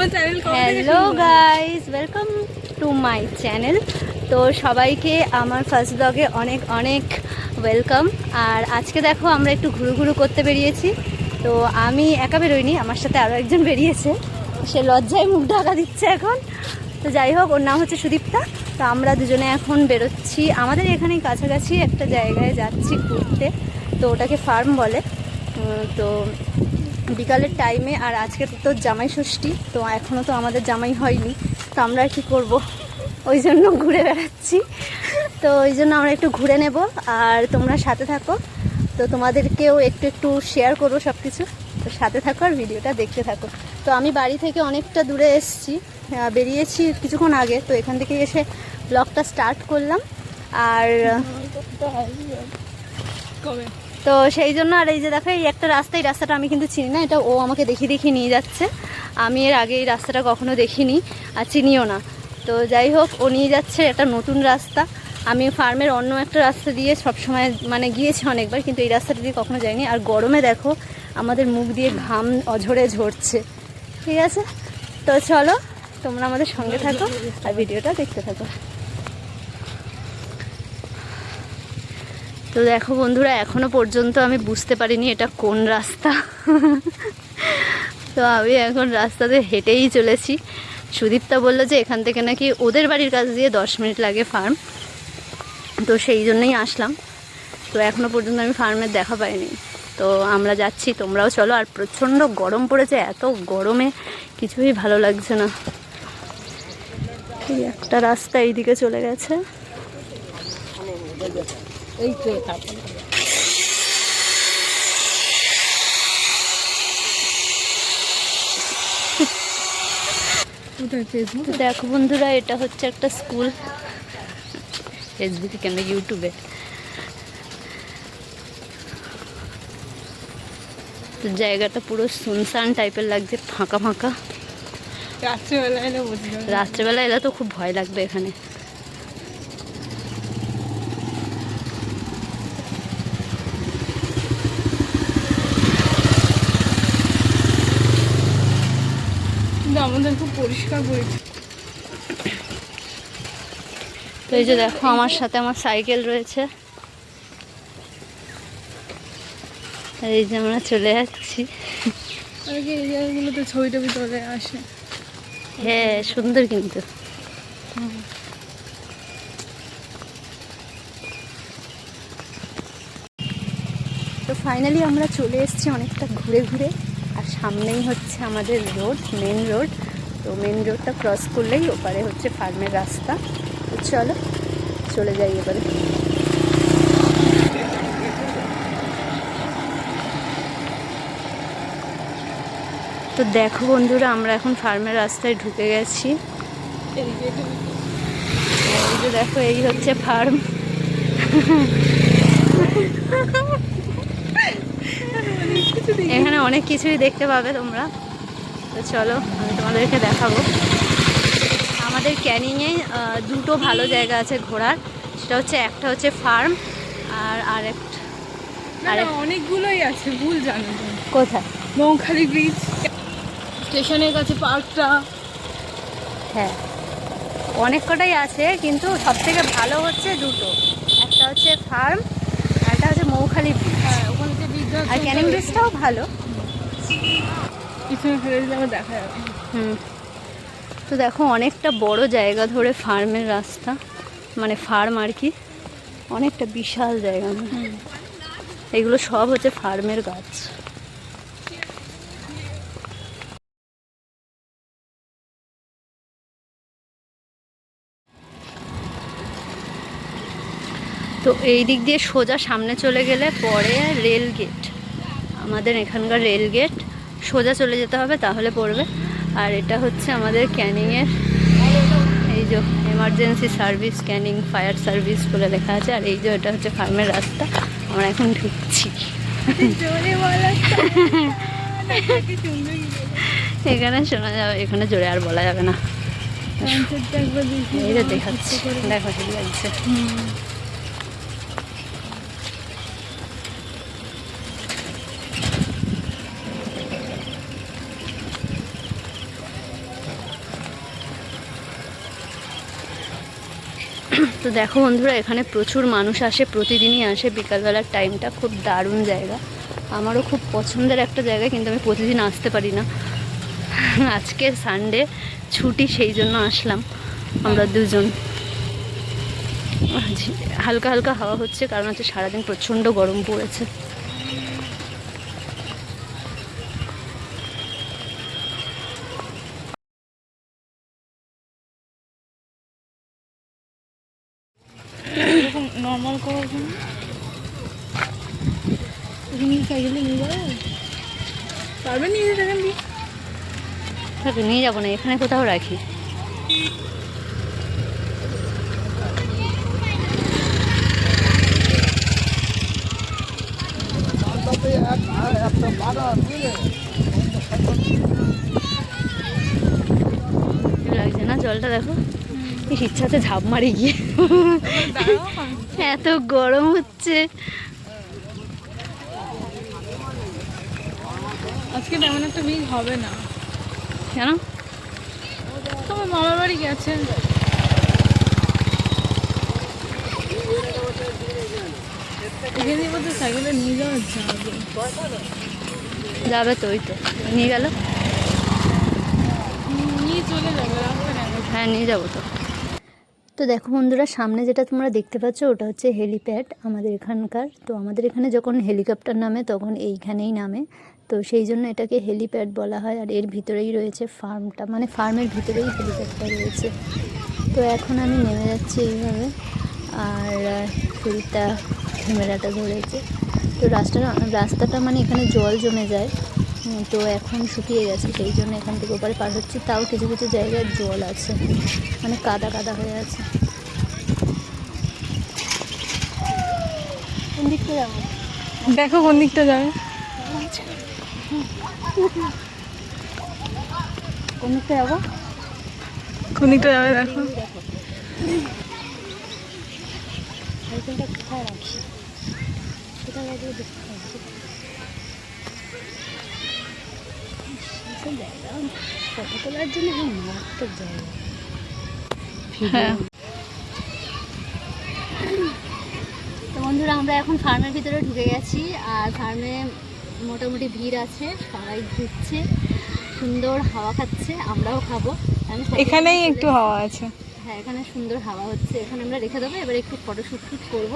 Hello guys welcome to my channel তো সবাইকে আমার ফার্স্ট ব্লগে অনেক অনেক ওয়েলকাম আর আজকে দেখো আমরা একটু ঘুরু ঘুরু করতে বেরিয়েছি। তো আমি একা বেরোইনি আমার সাথে আরও একজন বেরিয়েছে। সে লজ্জায় মুখ ঢাকা দিচ্ছে এখন। তো যাই হোক ওর নাম হচ্ছে সুদীপ্তা। তো আমরা দুজনে এখন বেরোচ্ছি। আমাদের এখানেই কাছাকাছি একটা জায়গায় যাচ্ছি ঘুরতে। তো ওটাকে ফার্ম বলে। তো বিকালের টাইমে আর আজকে তো জামাই ষষ্ঠী, তো এখনও তো আমাদের জামাই হয়নি, তো আমরা কি করব? ওই জন্য ঘুরে বেড়াচ্ছি। তো ওই জন্য আমরা একটু ঘুরে নেব, আর তোমরা সাথে থাকো। তো তোমাদেরকেও একটু একটু শেয়ার করব সব কিছু তো সাথে থাকো আর ভিডিওটা দেখতে থাকো। তো আমি বাড়ি থেকে অনেকটা দূরে এসেছি বেরিয়েছি কিছুক্ষণ আগে, তো এখান থেকে এসে ব্লগটা স্টার্ট করলাম। আর তো সেই জন্য আর এই যে দেখো, এই একটা রাস্তা, এই রাস্তাটা আমি কিন্তু চিনি না, এটা ও আমাকে দেখিয়ে দেখিয়ে নিয়ে যাচ্ছে। আমি এর আগে এই রাস্তাটা কখনো দেখিনি আর চিনিও না। তো যাই হোক, ও নিয়ে যাচ্ছে একটা নতুন রাস্তা। আমি ফার্মের অন্য একটা রাস্তা দিয়ে সবসময় মানে গিয়েছি অনেকবার, কিন্তু এই রাস্তাটা দিয়ে কখনো যাইনি। আর গরমে দেখো, আমাদের মুখ দিয়ে ঘাম অঝরে ঝরছে। ঠিক আছে? তো চলো, তোমরা আমাদের সঙ্গে থাকো আর ভিডিওটা দেখতে থাকো। তো দেখো বন্ধুরা, এখনও পর্যন্ত আমি বুঝতে পারিনি এটা কোন রাস্তা। তো আমি এখন রাস্তাতে হেঁটেই চলেছি। সুদীপ্তা বলল যে এখান থেকে নাকি ওদের বাড়ির কাছ দিয়ে দশ মিনিট লাগে ফার্ম তো সেই জন্যই আসলাম। তো এখনও পর্যন্ত আমি ফার্মের দেখা পাইনি। তো আমরা যাচ্ছি, তোমরাও চলো। আর প্রচণ্ড গরম পড়েছে, এত গরমে কিছুই ভালো লাগছে না। একটা রাস্তা এইদিকে চলে গেছে। এই তো দেখো বন্ধুরা এটা হচ্ছে একটা স্কুল। ফেসবুকে কেন ইউটিউবে তো জায়গাটা পুরো সুনসান টাইপের লাগছে ফাঁকা ফাঁকা। রাত্রেবেলা এলে রাত্রেবেলা এলে তো খুব ভয় লাগবে এখানে কিন্তু আমাদের খুব পরিষ্কার পরিচ্ছন্ন তো এই যে দেখো আমার সাথে আমার সাইকেল রয়েছে। এই যে আমরা চলে যাচ্ছি। এই জায়গাগুলোতে ছবি টবি তোলে আসে। হ্যাঁ সুন্দর কিন্তু। তো ফাইনালি আমরা চলে এসেছি অনেকটা ঘুরে ঘুরে। আর সামনেই হচ্ছে আমাদের রোড মেন রোড তো মেন রোডটা ক্রস করলেই ওপারে হচ্ছে ফার্মের রাস্তা। চলো, চলে যাই এবারে। তো দেখো বন্ধুরা, আমরা এখন ফার্মের রাস্তায় ঢুকে গেছি। দেখো, এই হচ্ছে ফার্ম এখানে অনেক কিছুই দেখতে পাবে তোমরা। তো চলো আমি তোমাদেরকে দেখাবো। আমাদের ক্যানিংয়ে দুটো ভালো জায়গা আছে ঘোরার। সেটা হচ্ছে একটা হচ্ছে ফার্ম আর আরেকটা না অনেকগুলোই আছে ভুল জানো কোথায়? মৌখালি ব্রিজ স্টেশনের কাছে পার্কটা হ্যাঁ। অনেক কটাই আছে কিন্তু সব থেকে ভালো হচ্ছে দুটো। একটা হচ্ছে ফার্ম একটা হচ্ছে মৌখালি ব্রিজ হ্যাঁ ওখানে আর ক্যানিং ব্রিজটাও ভালো। পিছনে ফেলে দিলে আমার দেখা যাবে। হুম। তো দেখো অনেকটা বড় জায়গা ধরে ফার্মের রাস্তা মানে ফার্ম আর কি। অনেকটা বিশাল জায়গা। এগুলো সব হচ্ছে ফার্মের গাছ। তো এই দিক দিয়ে সোজা সামনে চলে গেলে পরে রেল গেট। আমাদের এখানকার রেল গেট। সোজা চলে যেতে হবে তাহলে পড়বে। আর এটা হচ্ছে আমাদের ক্যানিংয়ের এই যে emergency service Canning fire service বলে লেখা আছে। আর এই যে এটা হচ্ছে ফার্মের রাস্তা আমরা এখন ঢুকছি। এখানে শোনা যাবে এখানে জোরে আর বলা যাবে না। এই দেখাচ্ছি দেখো লাগছে। তো দেখো বন্ধুরা, এখানে প্রচুর মানুষ আসে, প্রতিদিনই আসে। বিকালবেলার টাইমটা খুব দারুণ জায়গা। আমারও খুব পছন্দের একটা জায়গা, কিন্তু আমি প্রতিদিন আসতে পারি না। আজকে সানডে ছুটি, সেই জন্য আসলাম আমরা দুজন। হালকা হালকা হাওয়া হচ্ছে, কারণ হচ্ছে সারাদিন প্রচণ্ড গরম পড়েছে এরকম নর্মাল করার জন্য সাইকেলে নিয়ে যাবে? পারবে নিয়ে যেতে এখান দিয়ে থাক, নিয়ে যাব না এখানে কোথাও রাখি। লাগছে না জলটা দেখো? ইচ্ছাতে ঝাঁপ মারি গিয়ে। এত গরম হচ্ছে। আজকে তেমন একটা ভিড় হবে না। কেন? তোমার মামার বাড়ি গেছে। এখানে বোধহয় সাইকেলে নিয়ে যাওয়া যাবে যাবে তো ওই তো। নিয়ে গেল? নিয়ে চলে যাবে হ্যাঁ নিয়ে যাব তো। তো দেখো বন্ধুরা সামনে যেটা তোমরা দেখতে পাচ্ছ ওটা হচ্ছে হেলিপ্যাড আমাদের এখানকার। তো আমাদের এখানে যখন হেলিকপ্টার নামে তখন এইখানেই নামে। তো সেই জন্য এটাকে হেলিপ্যাড বলা হয় আর এর ভিতরেই রয়েছে ফার্মটা মানে ফার্মের ভিতরেই হেলিপ্যাডটা রয়েছে। তো এখন আমি নেমে যাচ্ছি এইভাবে আর সুরিতা ক্যামেরাটা ধরেছে। তো রাস্তাটা রাস্তাটা মানে এখানে জল জমে যায়। তো এখন শুকিয়ে গেছে, সেই জন্য এখান থেকে ওপারে পার হচ্ছে। তাও কিছু কিছু জায়গায় জল আছে মানে কাদা কাদা হয়ে আছে। দেখো কোন দিকটা যাবে। কোন দিকটা যাব? কোন দিকটা যাবে দেখো। কোথায় রাখি? কোথায় জায়গা। ফটো তোলার জন্য এখন মারাত্মক জায়গা। হ্যাঁ। বন্ধুরা আমরা এখন ফার্মের ভিতরে ঢুকে গেছি। আর ফার্মে মোটামুটি ভিড় আছে সবাই ঘুরছে সুন্দর হাওয়া খাচ্ছে আমরাও খাব। এখানেই একটু হাওয়া আছে। হ্যাঁ এখানে সুন্দর হাওয়া হচ্ছে। এখানে আমরা রেখে দেবো এবারে একটু ফটোশ্যুট শ্যুট করব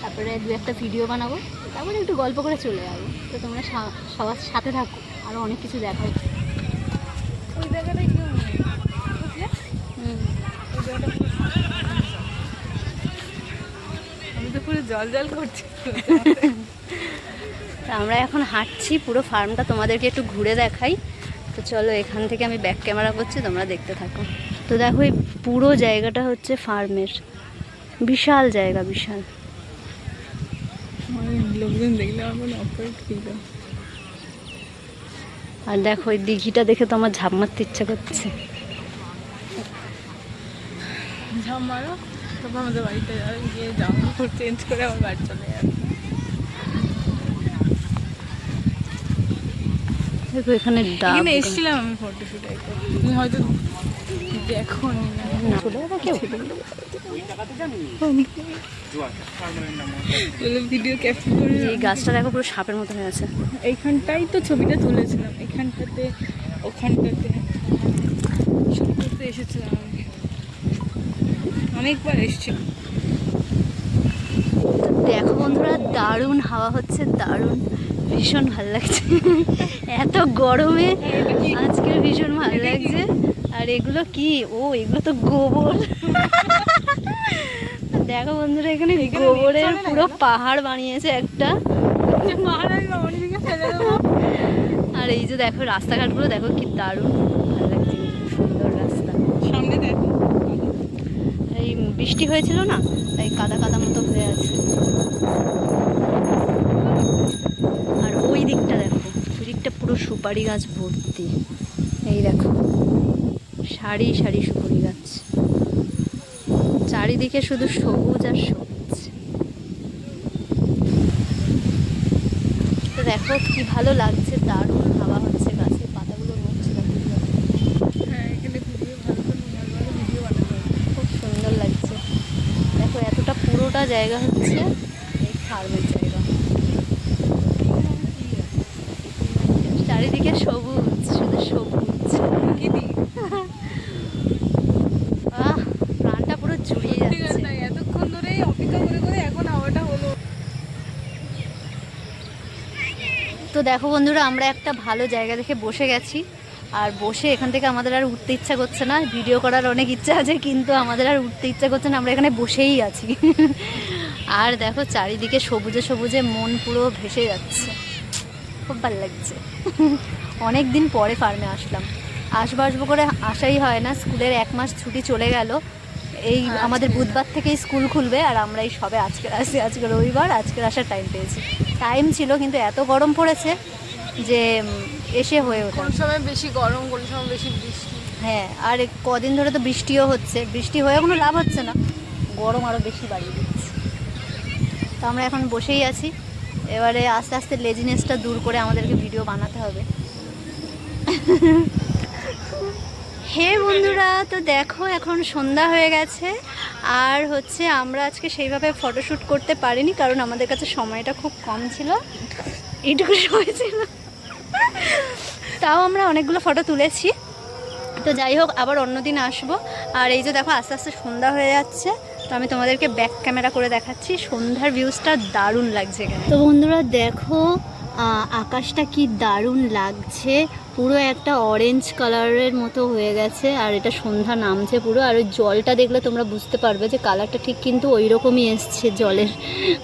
তারপরে দু একটা ভিডিও বানাবো। তারপরে একটু গল্প করে চলে যাব। তো তোমরা সা- সবার সাথে থাকো আরও অনেক কিছু দেখাও ওই জায়গাটাই কেউ আমি তো পুরো জল জল করছি। তো আমরা এখন হাঁটছি পুরো ফার্মটা তোমাদেরকে একটু ঘুরে দেখাই। তো চলো এখান থেকে আমি ব্যাক ক্যামেরা করছি তোমরা দেখতে থাকো। তো দেখো এই পুরো জায়গাটা হচ্ছে ফার্মের। বিশাল জায়গা বিশাল। অনেক লোকজন দেখলে আমার আর দেখো ওই দিঘিটা দেখে তো আমার ঝাঁপ মারতে ইচ্ছা করছে। ঝাম মারো তারপর আমাদের বাড়িতে যাবে গিয়ে জামা কাপড় চেঞ্জ করে আমার বাড়ি চলে যাবে। দেখো এখানে ডাব এখানে এসেছিলাম আমি ফটো তুমি হয়তো দেখো ভিডিও ক্যাপচার করে এই গাছটা দেখো পুরো সাপের মতো হয়ে আছে। এইখানটাই তো ছবিটা তুলেছিলাম। এখানটাতে ওখানটাতে। সব করতে এসেছিলাম অনেকবার এসেছিলাম দেখো বন্ধুরা দারুণ হাওয়া হচ্ছে দারুণ। ভীষণ ভালো লাগছে। এত গরমে আজকে ভীষণ ভালো লাগছে। আর এগুলো কি? ও এগুলো তো গোবর। দেখো বন্ধুরা এখানে গোবরের পুরো পাহাড় বানিয়েছে একটা। আর এই যে দেখো রাস্তাঘাটগুলো দেখো কি দারুণ। ভালো লাগছে সুন্দর রাস্তা। সামনে দেখো। এই বৃষ্টি হয়েছিল না তাই কাদা কাদা মতো হয়ে আছে আর ওই দিকটা দেখো ওই দিকটা পুরো সুপারি গাছ ভর্তি। এই দেখো, সারি সারি সুপারি গাছ। চারিদিকে শুধু সবুজ আর সবুজ। তো দেখো কি ভালো লাগছে, দারুণ হাওয়া হচ্ছে, গাছের পাতাগুলো নড়ছে দেখো কি ভালো। হ্যাঁ এখানে ভিডিও ভালো করে ভালো ভালো ভিডিও বানাতে হবে খুব সুন্দর লাগছে জায়গা হচ্ছে এই ফার্মের জায়গা চারিদিকে সবুজ শুধু সবুজ আহ প্রাণটা পুরো জুড়িয়ে ঠিক আছে যাচ্ছে না এতক্ষণ ধরেই অপেক্ষা করে করে এখন হাওয়াটা হলো তো দেখো বন্ধুরা আমরা একটা ভালো জায়গা দেখে বসে গেছি। আর বসে এখান থেকে আমাদের আর উঠতে ইচ্ছা করছে না। ভিডিও করার অনেক ইচ্ছা আছে কিন্তু আমাদের আর উঠতে ইচ্ছা করছে না। আমরা এখানে বসেই আছি। আর দেখো চারিদিকে সবুজে সবুজে মন পুরো ভেসে যাচ্ছে। খুব ভালো লাগছে। অনেক দিন পরে ফার্মে আসলাম। আসব আসব করে আসাই হয় না। স্কুলের এক মাস ছুটি চলে গেল। এই আমাদের বুধবার থেকেই স্কুল খুলবে। আর আমরা এই সবে আজকে আসি। আজকে রবিবার আজকের আসার টাইম পেয়েছি। টাইম ছিল কিন্তু এত গরম পড়েছে যে এসে হয়ে ওঠে কোন সময় বেশি গরম কোন সময় বেশি বৃষ্টি? হ্যাঁ আর কদিন ধরে তো বৃষ্টিও হচ্ছে। বৃষ্টি হয়ে কোনো লাভ হচ্ছে না। গরম আরও বেশি বাড়িয়ে দিচ্ছে। তো আমরা এখন বসেই আছি। এবারে আস্তে আস্তে লেজিনেসটা দূর করে আমাদেরকে ভিডিও বানাতে হবে। হে বন্ধুরা, তো দেখো এখন সন্ধ্যা হয়ে গেছে। আর হচ্ছে আমরা আজকে সেইভাবে ফটোশ্যুট করতে পারিনি, কারণ আমাদের কাছে সময়টা খুব কম ছিল। এইটুকু সময় ছিল। তাও আমরা অনেকগুলো ফটো তুলেছি। তো যাই হোক, আবার অন্যদিন আসব। আর এই যে দেখো, আস্তে আস্তে সন্ধ্যা হয়ে যাচ্ছে। তো আমি তোমাদেরকে ব্যাক ক্যামেরা করে দেখাচ্ছি। সন্ধ্যার ভিউজটা দারুণ লাগছে এখানে। তো বন্ধুরা, দেখো আকাশটা কি দারুণ লাগছে। পুরো একটা অরেঞ্জ কালারের মতো হয়ে গেছে আর এটা সন্ধ্যা নামছে পুরো। আর ওই জলটা দেখলে তোমরা বুঝতে পারবে যে কালারটা ঠিক কিন্তু ওই রকমই এসছে জলের।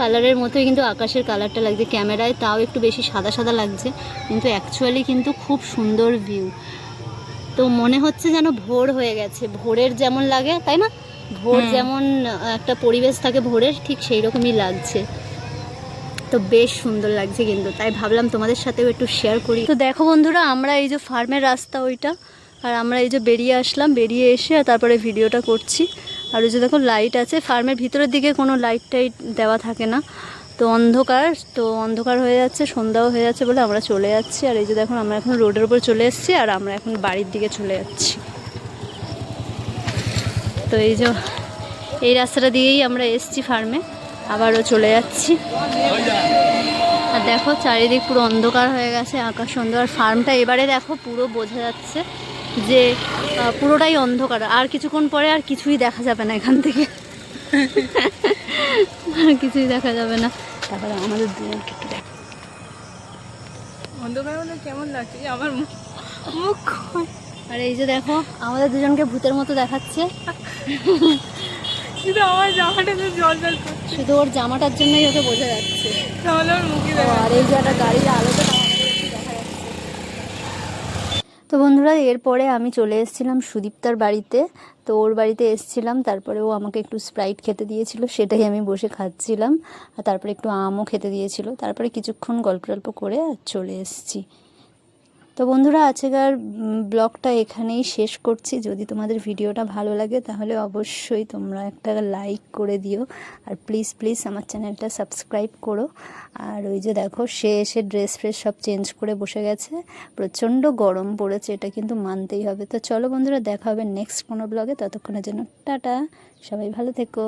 কালারের মতোই কিন্তু আকাশের কালারটা লাগছে। ক্যামেরায় তাও একটু বেশি সাদা সাদা লাগছে কিন্তু অ্যাকচুয়ালি কিন্তু খুব সুন্দর ভিউ তো মনে হচ্ছে যেন ভোর হয়ে গেছে। ভোরের যেমন লাগে তাই না? ভোর যেমন একটা পরিবেশ থাকে ভোরের ঠিক সেই রকমই লাগছে। তো বেশ সুন্দর লাগছে কিন্তু, তাই ভাবলাম তোমাদের সাথেও একটু শেয়ার করি। তো দেখো বন্ধুরা, আমরা এই যে ফার্মের রাস্তা ওইটা, আর আমরা এই যে বেরিয়ে আসলাম, বেরিয়ে এসে আর তারপরে ভিডিওটা করছি। আর ওই যে দেখো লাইট আছে ফার্মের ভিতরের দিকে কোনো লাইট টাইট দেওয়া থাকে না। তো অন্ধকার তো অন্ধকার হয়ে যাচ্ছে, সন্ধ্যাও হয়ে যাচ্ছে বলে আমরা চলে যাচ্ছি। আর এই যে দেখুন, আমরা এখন রোডের উপর চলে এসেছি, আর আমরা এখন বাড়ির দিকে চলে যাচ্ছি। তো এই যে, এই রাস্তাটা দিয়েই আমরা এসছি ফার্মে আবারও চলে যাচ্ছি। আর দেখো চারিদিক পুরো অন্ধকার হয়ে গেছে আকাশ আর ফার্মটা এবারে দেখো পুরো বোঝা যাচ্ছে যে পুরোটাই অন্ধকার। আর কিছুক্ষণ পরে আর কিছুই দেখা যাবে না এখান থেকে। আর কিছুই দেখা যাবে না। তারপরে আমাদের দুজনকে একটু দেখ অন্ধকার হলে কেমন লাগছে? যে আমার মুখ আর এই যে দেখো আমাদের দুজনকে ভূতের মতো দেখাচ্ছে। কিন্তু আমার জামাটা তো জল জল করছে। শুধু ওর জামাটার জন্যই ওকে বোঝা যাচ্ছে। তাহলে মুখে আর এই যে একটা গাড়ির যাচ্ছে। তো বন্ধুরা এরপরে আমি চলে এসেছিলাম সুদীপ্তার বাড়িতে। তো ওর বাড়িতে এসেছিলাম তারপরে ও আমাকে একটু স্প্রাইট খেতে দিয়েছিল সেটাই আমি বসে খাচ্ছিলাম। আর তারপরে একটু আমও খেতে দিয়েছিল। তারপরে কিছুক্ষণ গল্প টল্প করে আর চলে এসেছি। তো বন্ধুরা, আজকের ব্লগটা এখানেই শেষ করছি। যদি তোমাদের ভিডিওটা ভালো লাগে, তাহলে অবশ্যই তোমরা একটা লাইক করে দিও। আর প্লিজ প্লিজ আমার চ্যানেলটা সাবস্ক্রাইব করো। আর ওই যে দেখো, সে এসে ড্রেস ফ্রেস সব চেঞ্জ করে বসে গেছে। প্রচণ্ড গরম পড়েছে, এটা কিন্তু মানতেই হবে। তো চলো বন্ধুরা, দেখা হবে নেক্সট কোনো ব্লগে। ততক্ষণের জন্য টাটা, সবাই ভালো থেকো।